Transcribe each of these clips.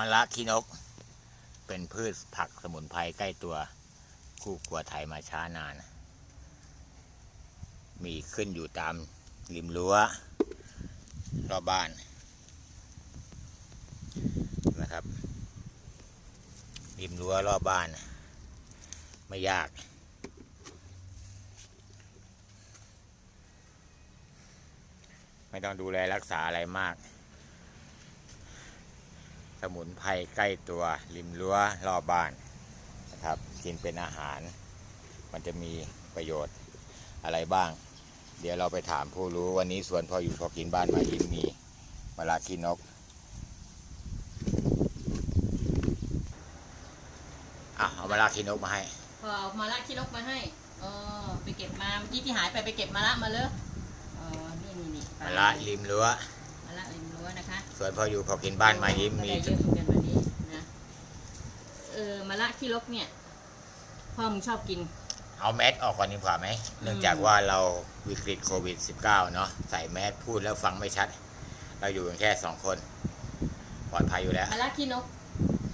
มะละขี้นก เป็นพืชผักสมุนไพรใกล้ตัวคู่ครัวไทยมาช้านาน มีขึ้นอยู่ตามริมรั้วรอบบ้านนะครับ ริมรั้วรอบบ้าน ไม่ยากไม่ต้องดูแลรักษาอะไรมาก สมุนไพรใกล้ตัวริมรั้วรอบบ้านนะครับ กินเป็นอาหาร มันจะมีประโยชน์อะไรบ้าง เดี๋ยวเราไปถามผู้รู้วันนี้สวนพออยู่พอกินบ้านมายิ้มมีมะลาขี้นกอะเอามะลาขี้นกมาให้พอเอามาละขี้นกมาให้เออไปเก็บมาเมื่อกี้ที่หายไปไปเก็บมาละมาเลยเออนี่นี่นี่ไปมะละริมรั้ว สวนพออยู่พอกินบ้านมายิ้มมีเยอะเหมือนกันวันนี้นะเออมาละขี้นกเนี่ยพ่อมึงชอบกิน เอาแมสออกก่อนดีกว่าไหมเนื่องจากว่าเราวิกฤตโควิด -19 เนาะใส่แมสพูดแล้วฟังไม่ชัด เราอยู่กันแค่สองคนปลอดภัยอยู่แล้วมาละขี้นก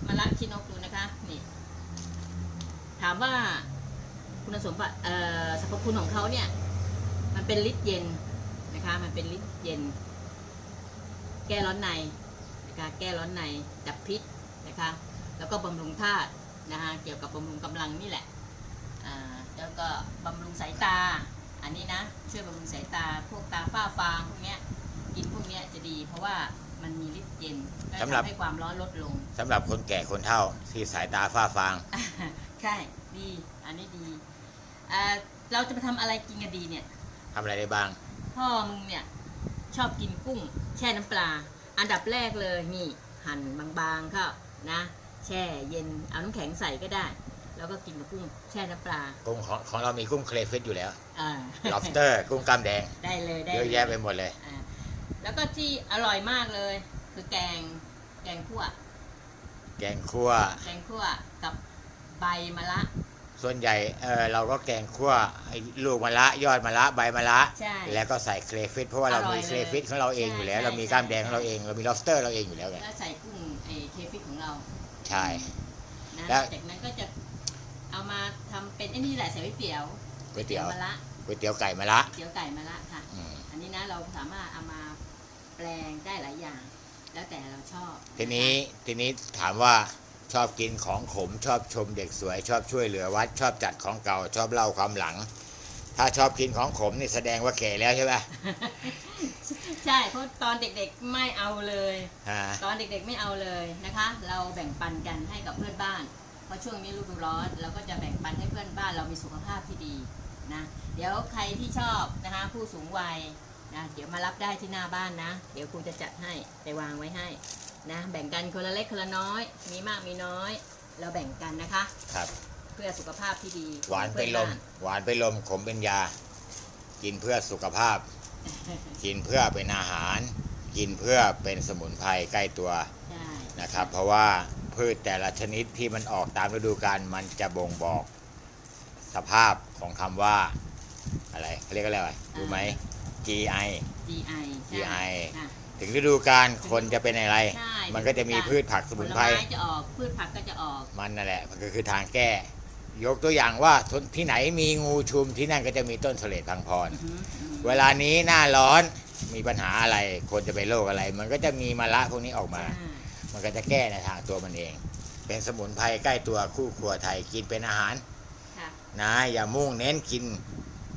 มาละขี้นกดูนะคะนี่ ถามว่าคุณสมบัติเอ่อสรรพคุณของเขาเนี่ย มันเป็นฤทธิ์เย็นนะคะ มันเป็นฤทธิ์เย็น แก้ร้อนในนะคะแก้ร้อนในดับพิษนะคะแล้วก็บำรุงธาตุนะคะเกี่ยวกับบำรุงกำลังนี่แหละอ่าแล้วก็บำรุงสายตาอันนี้นะช่วยบำรุงสายตาพวกตาฝ้าฟางพวกเนี้ยกินพวกเนี้ยจะดี เพราะว่ามันมีฤทธิ์เย็นก็สำหรับทำให้ความร้อนลดลงสำหรับคนแก่คนเฒ่าที่สายตาฝ้าฟาง ใช่ดีอันนี้ดีอ่าเราจะไปทำอะไรกินกันดีเนี่ยทำอะไรได้บ้าง พ่อมึงเนี่ย ชอบกินกุ้ง แช่น้ำปลา อันดับแรกเลยนี่ หั่นบางๆก็นะ แช่เย็นเอาน้ำแข็งใส่ก็ได้ แล้วก็กินกับกุ้งแช่น้ำปลากุ้งของของเรามีกุ้งเครฟิชอยู่แล้ว อ่า lobster กุ้งกล้ามแดง ได้เลยได้เยเลอะแยะไปหมดเลย อ่าแล้วก็ที่อร่อยมากเลย คือแกงแกงคั่ว แกงคั่วแกงคั่วกับใบมะระ ส่วนใหญ่เออเราก็แกงคั่วไอ้ลูกมะละยอดมะละใบมะละใช่แล้วก็ใส่เครฟิชเพราะว่าเราอร่มีอยเลยเครฟิชของเราเองอยู่แล้ว ใช่ เรามีใช่กล้ามแดงใช่ของเราเอง เรามี lobster เราเองอยู่แล้วไงแล้วใส่กุ้งไอ้เคฟิกของเรา ใช่ นะแล้ว จากนั้นก็จะเอามาทำเป็นไอ้นี่แหละใส่ไว้เตี๋ยวก๋วยเตี๋ยวมะระก๋วยเตี๋ยวไก่มะละเตี๋ยวไก่มะระค่ะ อืมอันนี้นะเราสามารถเอามาแปลงได้หลายอย่าง แล้วแต่เราชอบทีนี้ทีนี้ถามว่า ชอบกินของขม ชอบชมเด็กสวย ชอบช่วยเหลือวัด ชอบจัดของเก่า ชอบเล่าความหลัง ถ้าชอบกินของขมนี่แสดงว่าแก่แล้วใช่ไหมใช่เพราะตอนเด็กๆไม่เอาเลยอ่าตอนเด็กๆไม่เอาเลยนะคะ เราแบ่งปันกันให้กับเพื่อนบ้าน เพราะช่วงนี้ฤดูร้อนเราก็จะแบ่งปันให้เพื่อนบ้านเรามีสุขภาพที่ดีนะเดี๋ยวใครที่ชอบนะคะผู้สูงวัยนะเดี๋ยวมารับได้ที่หน้าบ้านนะ เดี๋ยวครูจะจัดให้ไปวางไว้ให้ นะแบ่งกันคนละเล็กคนละน้อย มีมากมีน้อย เราแบ่งกันนะคะ ครับ เพื่อสุขภาพที่ดีหวานเป็นลม หวานเป็นลมขมเป็นยา กินเพื่อสุขภาพ กินเพื่อเป็นอาหาร กินเพื่อเป็นสมุนไพรใกล้ตัวใช่นะครับ เพราะว่าพืชแต่ละชนิดที่มันออกตามฤดูกาลมันจะบ่งบอกสภาพของคำว่าอะไรเขาเรียกอะไรวะรู้ไหม GI GI ใช่ GI ค่ะถึงฤดูกาลคนจะเป็นอะไร ใช่ มันก็จะมีพืชผักสมุนไพรผลไม้จะออกพืชผักก็จะออก มันนั่นแหละ มันก็คือทางแก้ ยกตัวอย่างว่าที่ไหนมีงูชุมที่นั่นก็จะมีต้นเสลดพังพรอือหืออือหือเวลานี้หน้าร้อนมีปัญหาอะไรคนจะเป็นโรคอะไร มันก็จะมีมะละพวกนี้ออกมาใช่มันก็จะแก้ในทางตัวมันเอง เป็นสมุนไพรใกล้ตัวคู่ครัวไทยกินเป็นอาหารค่ะนะอย่ามุ่งเน้นกิน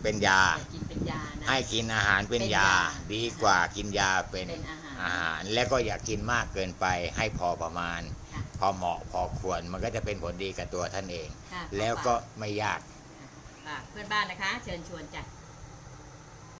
เป็นยา แต่กินเป็นยานะ ให้กินอาหารเป็นเป็นยายา ดีกว่ากินยาเป็นเป็นอาหารอาหาร และก็อย่ากินมากเกินไป ให้พอประมาณ ค่ะพอเหมาะพอควรมันก็จะเป็นผลดีกับตัวท่านเอง ค่ะแล้วก็ไม่ยาก ฝากเพื่อนบ้านนะคะ เชิญชวนจ้ะ